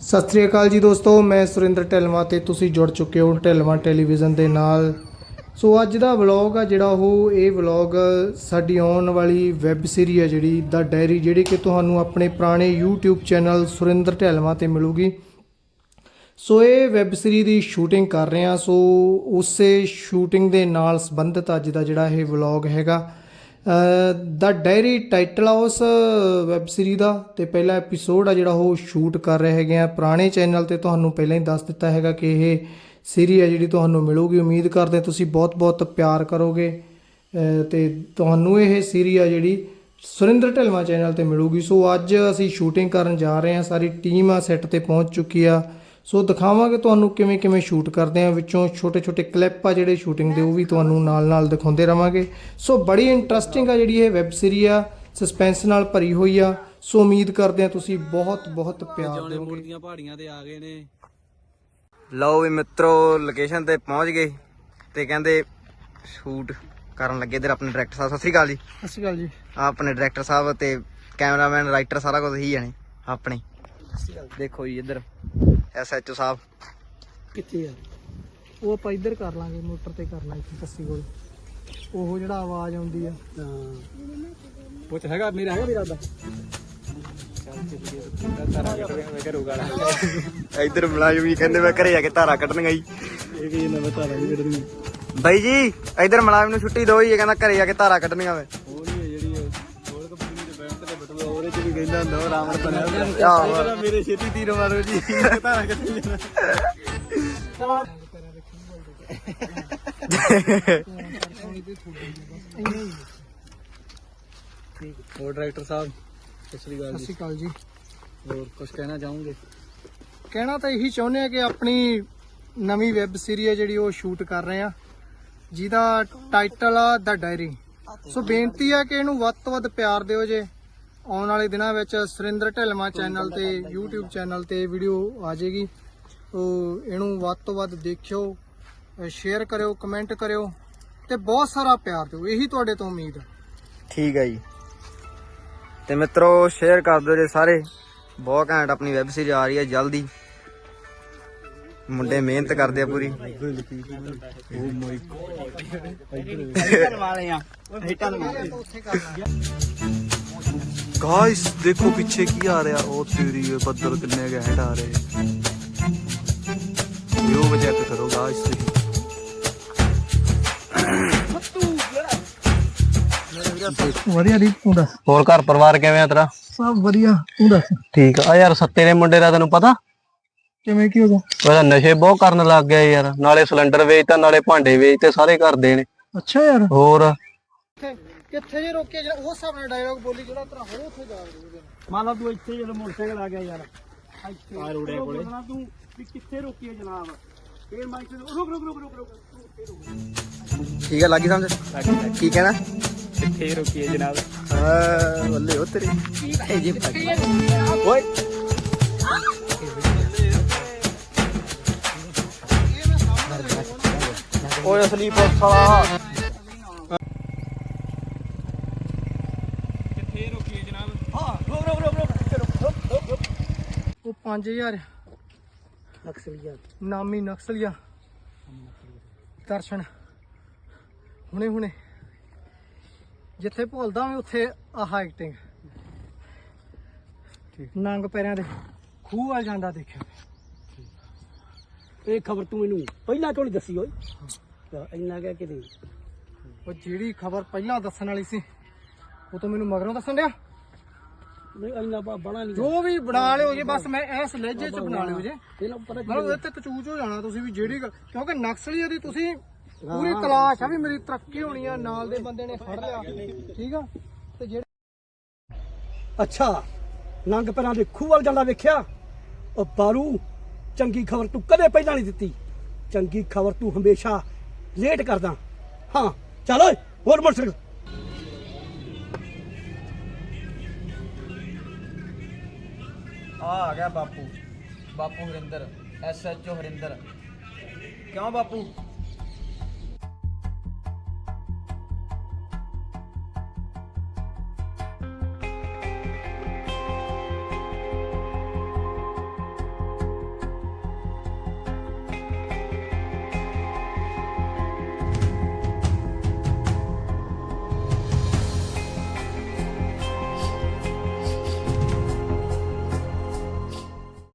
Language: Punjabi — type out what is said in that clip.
ਸਤਿ ਸ੍ਰੀ ਅਕਾਲ ਜੀ ਦੋਸਤੋ, ਮੈਂ ਸੁਰਿੰਦਰ ਢਿਲਵਾਂ ਤੇ ਤੁਸੀਂ ਜੁੜ ਚੁੱਕੇ ਹੋ ਢਿਲਵਾਂ ਟੈਲੀਵਿਜ਼ਨ ਦੇ ਨਾਲ। ਸੋ ਅੱਜ ਦਾ ਵਲੌਗ ਆ ਜਿਹੜਾ ਉਹ, ਇਹ ਵਲੌਗ ਸਾਡੀ ਆਉਣ ਵਾਲੀ ਵੈਬ ਸੀਰੀ ਆ ਜਿਹੜੀ ਦਾ ਡਾਇਰੀ ਜਿਹੜੀ ਕਿ ਤੁਹਾਨੂੰ ਆਪਣੇ ਪੁਰਾਣੇ YouTube ਚੈਨਲ ਸੁਰਿੰਦਰ ਢਿਲਵਾਂ ਤੇ ਮਿਲੂਗੀ। ਸੋ ਇਹ ਵੈਬ ਸੀਰੀ ਦੀ ਸ਼ੂਟਿੰਗ ਕਰ ਰਹੇ ਹਾਂ ਸੋ ਉਸੇ ਸ਼ੂਟਿੰਗ ਦੇ ਨਾਲ ਸੰਬੰਧਿਤ ਅੱਜ ਦਾ ਜਿਹੜਾ ਇਹ ਵਲੌਗ ਹੈਗਾ। ਦਾ ਡਾਇਰੀ ਟਾਈਟਲ ਆ ਉਸ ਵੈਬ ਸੀਰੀ ਦਾ। ਤੇ ਪਹਿਲਾ ਐਪੀਸੋਡ ਆ ਜਿਹੜਾ ਉਹ ਸ਼ੂਟ ਕਰ ਰਹੇ ਹੈਗੇ ਆ। ਪੁਰਾਣੇ ਚੈਨਲ ਤੇ ਤੁਹਾਨੂੰ ਪਹਿਲਾਂ ਹੀ ਦੱਸ ਦਿੱਤਾ ਹੈਗਾ ਕਿ ਇਹ ਸੀਰੀ ਆ ਜਿਹੜੀ ਤੁਹਾਨੂੰ ਮਿਲੂਗੀ। ਉਮੀਦ ਕਰਦੇ ਤੁਸੀਂ ਬਹੁਤ-ਬਹੁਤ ਪਿਆਰ ਕਰੋਗੇ। ਅਹ, ਤੇ ਤੁਹਾਨੂੰ ਇਹ ਸੀਰੀ ਆ ਜਿਹੜੀ ਸੁਰਿੰਦਰ ਢਿਲਵਾ ਚੈਨਲ ਤੇ ਮਿਲੂਗੀ। ਸੋ ਅੱਜ ਅਸੀਂ ਸ਼ੂਟਿੰਗ ਕਰਨ ਜਾ ਰਹੇ ਹਾਂ। ਸਾਰੀ ਟੀਮ ਆ ਸੈੱਟ ਤੇ ਪਹੁੰਚ ਚੁੱਕੀ ਆ। ਸੋ ਦਿਖਾਵਾਂਗੇ ਤੁਹਾਨੂੰ ਕਿਵੇਂ ਕਿਵੇਂ ਸ਼ੂਟ ਕਰਦੇ ਆ ਵਿੱਚੋਂ ਛੋਟੇ ਛੋਟੇ ਕਲਿੱਪ ਆ ਜਿਹੜੇ ਸ਼ੂਟਿੰਗ ਦੇ ਉਹ ਵੀ ਤੁਹਾਨੂੰ ਨਾਲ ਨਾਲ ਦਿਖਾਉਂਦੇ ਰਵਾਂਗੇ। ਸੋ ਬੜੀ ਇੰਟਰਸਟਿੰਗ ਆ ਜਿਹੜੀ ਇਹ ਵੈਬ ਸੀਰੀ ਆ ਸਸਪੈਂਸ ਨਾਲ ਭਰੀ ਹੋਈ ਆ। ਸੋ ਉਮੀਦ ਕਰਦੇ ਆ ਤੁਸੀਂ ਬਹੁਤ ਬਹੁਤ ਪਿਆਰ ਦਿਓਗੇ। ਦੀਆਂ ਪਹਾੜੀਆਂ ਤੇ ਆ ਗਏ ਨੇ। ਲਓ ਵੀ ਮਿੱਤਰੋ ਲੋਕੇਸ਼ਨ ਤੇ ਪਹੁੰਚ ਗਏ ਤੇ ਕਹਿੰਦੇ ਸ਼ੂਟ ਕਰਨ ਲੱਗੇ ਇਧਰ ਆਪਣੇ ਡਾਇਰੈਕਟਰ ਸਾਹਿਬ। ਸਤਿ ਸ੍ਰੀ ਅਕਾਲ ਜੀ। ਸਤਿ ਸ਼੍ਰੀ ਅਕਾਲ ਜੀ। ਆਪਣੇ ਡਾਇਰੈਕਟਰ ਸਾਹਿਬ ਤੇ ਕੈਮਰਾਮੈਨ ਰਾਈਟਰ ਸਾਰਾ ਕੁਝ ਹੀ ਜਾਣੇ ਆਪਣੇ। ਦੇਖੋ ਜੀ ਇੱਧਰ। ਐਸਐਚਓ ਸਾਹਿਬ। ਕਿੱਥੇ ਆ? ਉਹ ਆਪਾਂ ਇੱਧਰ ਕਰ ਲਾਂਗੇ ਮੋਟਰ ਤੇ ਕਰਨਾ ਇੱਥੇ ਕੱਸੀ ਕੋਲ। ਉਹ ਜਿਹੜਾ ਆਵਾਜ਼ ਆਉਂਦੀ ਆ। ਪੁੱਛ ਹੈਗਾ ਮੇਰਾ ਹੈਗਾ ਮੇਰਾ ਦਾ ਇੱਧਰ ਮੁਲਾਜ਼ਮ ਵੀ ਕਹਿੰਦੇ ਮੈਂ ਘਰੇ ਜਾ ਕੇ ਧਾਰਾ ਕੱਢਣਗਾ ਜੀ। ਇਹ ਵੀ ਨਵਾਂ ਤਾਰਾ ਵੀ ਕੱਢਣੀ ਬਾਈ ਜੀ ਇੱਧਰ ਮੁਲਾਜ਼ਮ ਨੂੰ ਛੁੱਟੀ ਦਿਓ ਜੀ ਇਹ ਕਹਿੰਦਾ ਘਰੇ ਜਾ ਕੇ ਧਾਰਾ ਕੱਢਣਗਾ ਮੈਂ ਕਹਿੰਦਾ ਹੁੰਦਾ ਉਹ ਰਾਵਣ ਬਣਿਆ ਹੁੰਦਾ ਆਹੋ। ਮੇਰੇ ਛੇਤੀ ਤੀਰ ਮਾਰੋ ਜੀ। ਤਾਰਾ ਕੱਢੀ ਜਾਣਾ ਹੋਰ ਡਾਇਰੈਕਟਰ ਸਾਹਿਬ ਸਤਿ ਸ੍ਰੀ ਅਕਾਲ ਸਤਿ ਜੀ ਸ਼੍ਰੀ ਅਕਾਲ ਜੀ। ਹੋਰ ਕੁਝ ਕਹਿਣਾ ਚਾਹੋਗੇ? ਕਹਿਣਾ ਤਾਂ ਇਹੀ ਚਾਹੁੰਦੇ ਆ ਕਿ ਆਪਣੀ ਨਵੀਂ ਵੈਬ ਸੀਰੀ ਹੈ ਜਿਹੜੀ ਉਹ ਸ਼ੂਟ ਕਰ ਰਹੇ ਆ ਜਿਹਦਾ ਟਾਈਟਲ ਆ ਦਾ ਡਾਇਰੀ ਸੋ ਬੇਨਤੀ ਆ ਕਿ ਇਹਨੂੰ ਵੱਧ ਤੋਂ ਵੱਧ ਪਿਆਰ ਦਿਓ ਜੇ। ਆਉਣ ਵਾਲੇ ਦਿਨਾਂ ਵਿੱਚ ਸੁਰਿੰਦਰ ਢਿਲਮਾ ਚੈਨਲ ਤੇ YouTube ਚੈਨਲ ਤੇ ਵੀਡੀਓ ਆ ਜਾਏਗੀ। ਸੋ ਇਹਨੂੰ ਵੱਧ ਤੋਂ ਵੱਧ ਦੇਖਿਓ ਸ਼ੇਅਰ ਕਰਿਓ ਕਮੈਂਟ ਕਰਿਓ ਤੇ ਬਹੁਤ ਸਾਰਾ ਪਿਆਰ ਦਿਓ। ਇਹੀ ਤੁਹਾਡੇ ਤੋਂ ਉਮੀਦ ਹੈ। ਠੀਕ ਹੈ ਜੀ। ਤੇ ਮਿੱਤਰੋ ਸ਼ੇਅਰ ਕਰ ਦਿਓ ਜੇ ਸਾਰੇ। ਬਹੁਤ ਘੈਂਟ ਆਪਣੀ ਵੈਬ ਸੀਰੀਜ਼ ਆ ਰਹੀ ਹੈ ਜਲਦੀ। ਮੁੰਡੇ ਮਿਹਨਤ ਕਰਦੇ ਆ ਪੂਰੀ। ਗਾਇਸ ਦੇਖੋ ਪਿੱਛੇ ਕੀ ਆ ਰਿਹਾ ਉਹ ਤੇਰੀ ਇਹ ਬੱਦਲ ਕਿੰਨੇ ਘੈਂਟ ਆ ਰਹੇ ਵਿਊ ਵਜਾ ਕੇ ਕਰੋ ਗਾਇਸ ਵਧੀਆ ਦੀਪ ਤੂੰ ਦੱਸ। ਹੋਰ ਘਰ ਪਰਿਵਾਰ ਕਿਵੇਂ ਆ ਤੇਰਾ? ਸਭ ਵਧੀਆ ਤੂੰ ਦੱਸ। ਠੀਕ ਆ। ਯਾਰ ਸੱਤੇ ਦੇ ਮੁੰਡੇ ਦਾ ਤੈਨੂੰ ਪਤਾ? ਕਿਵੇਂ ਕੀ ਹੋ ਗਿਆ? ਉਹਦਾ ਨਸ਼ੇ ਬਹੁਤ ਕਰਨ ਲੱਗ ਗਿਆ ਯਾਰ। ਨਾਲੇ ਸਿਲੰਡਰ ਵੇਚਤਾ ਨਾਲੇ ਭਾਂਡੇ ਵੇਚਤੇ ਸਾਰੇ ਘਰ ਦੇ ਨੇ। ਅੱਛਾ ਯਾਰ। ਹੋਰ? ਕਿੱਥੇ ਜੇ ਰੋਕਿਆ ਜਿਹੜਾ ਉਹ ਹਿਸਾਬ ਨਾਲ ਡਾਇਲੌਗ ਬੋਲੀ ਜਿਹੜਾ ਤੇਰਾ ਹੋ ਉੱਥੇ ਜਾ ਰਿਹਾ ਮੰਨ ਲਾ ਤੂੰ ਇੱਥੇ ਜਦੋਂ ਮੋਟਰਸਾਈਕਲ ਆ ਗਿਆ ਯਾਰ। ਆ ਰੋੜੇ ਕੋਲੇ। ਤੂੰ ਵੀ ਕਿੱਥੇ ਰੋਕੀ ਹੈ ਜਨਾਬ। ਫੇਰ ਮਾਈਕ ਤੇ ਰੁਕ ਰੁਕ ਰੁਕ ਰੁਕ ਰੁਕ ਠੀਕ ਹੈ ਲੱਗੀ ਸਮਝ? ਕੀ ਕਹਿਣਾ ਕਿੱਥੇ ਰੋਕੀ ਹੈ ਜਨਾਬ? ਆ ਬੱਲੇ ਉਹ ਤੇਰੀ। ਇਹ ਜੀ ਓਏ। ਓਏ ਅਸਲੀ ਪੁਲਿਸ ਵਾਲਾ ਕਿੱਥੇ ਰੋਕੀ ਹੈ ਜਨਾਬ ਹਾਂ ਰੁਕ ਰੁਕ ਰੁਕ ਰੁਕ ਉਹ 5000 ਨਕਸਲੀਆ। ਨਾਮੀ ਨਕਸਲੀਆ। ਦਰਸ਼ਨ। ਹੁਣੇ ਹੁਣੇ। ਜਿੱਥੇ ਭੁੱਲਦਾ ਮੈਂ ਉੱਥੇ ਆਹ ਐਕਟਿੰਗ ਨੰਗ ਪੈਰਾਂ ਦੇ ਖੂਹ ਵੱਲ ਜਾਂਦਾ ਦੇਖਿਆ। ਇਹ ਖਬਰ ਤੂੰ ਮੈਨੂੰ ਪਹਿਲਾਂ ਕਿਉਂ ਨਹੀਂ ਦੱਸੀ ਓਏ? ਤਾਂ ਇੰਨਾ ਕਹਿ ਕੇ ਦੇ। ਉਹ ਜਿਹੜੀ ਖਬਰ ਪਹਿਲਾਂ ਦੱਸਣ ਵਾਲੀ ਸੀ ਉਹ ਤਾਂ ਮੈਨੂੰ ਮਗਰੋਂ ਦੱਸਣ ਡਿਆ? ਨਹੀਂ ਇੰਨਾ ਬਾ- ਬਣਾ ਨਹੀਂ ਜੋ ਵੀ ਬਣਾ ਲਿਓ ਜੇ ਬਸ ਮੈਂ ਇਸ ਲਹਿਜੇ ਚ ਬਣਾ ਲਿਓ ਜੇ। ਪਤਾ ਮਤਲਬ ਉਹਦੇ ਤੇ ਕਚੂਚ ਹੋ ਜਾਣਾ ਤੁਸੀਂ ਵੀ ਜਿਹੜੀ ਗੱਲ- ਕਿਉਂਕਿ ਨਕਸਲੀ ਦੀ ਤੁਸੀਂ ਪੂਰੀ ਤਲਾਸ਼ ਆ ਵੀ ਮੇਰੀ ਤਰੱਕੀ ਹੋਣੀ ਆ ਨਾਲ ਦੇ ਬੰਦੇ ਨੇ ਫੜ ਲਿਆ। ਠੀਕ ਆ? ਤੇ ਜਿਹੜੇ ਅੱਛਾ ਨੰਗ ਪੈਰਾਂ ਦੇ ਖੂਹ ਵੱਲ ਜਾਂਦਾ ਵੇਖਿਆ? ਉਹ ਬਾਰੂ ਚੰਗੀ ਖਬਰ ਤੂੰ ਕਦੇ ਪਹਿਲਾਂ ਨਹੀਂ ਦਿੱਤੀ। ਚੰਗੀ ਖਬਰ ਤੂੰ ਹਮੇਸ਼ਾ ਲੇਟ ਕਰਦਾ। ਹਾਂ ਚੱਲ ਓਏ ਹੋਰ ਮੋਟਰਸਾਈਕਲ। ਆ ਆ ਗਿਆ ਬਾਪੂ। ਬਾਪੂ ਹਰਿੰਦਰ ਐਸਐਚਓ ਹਰਿੰਦਰ। ਕਿਉਂ ਬਾਪੂ?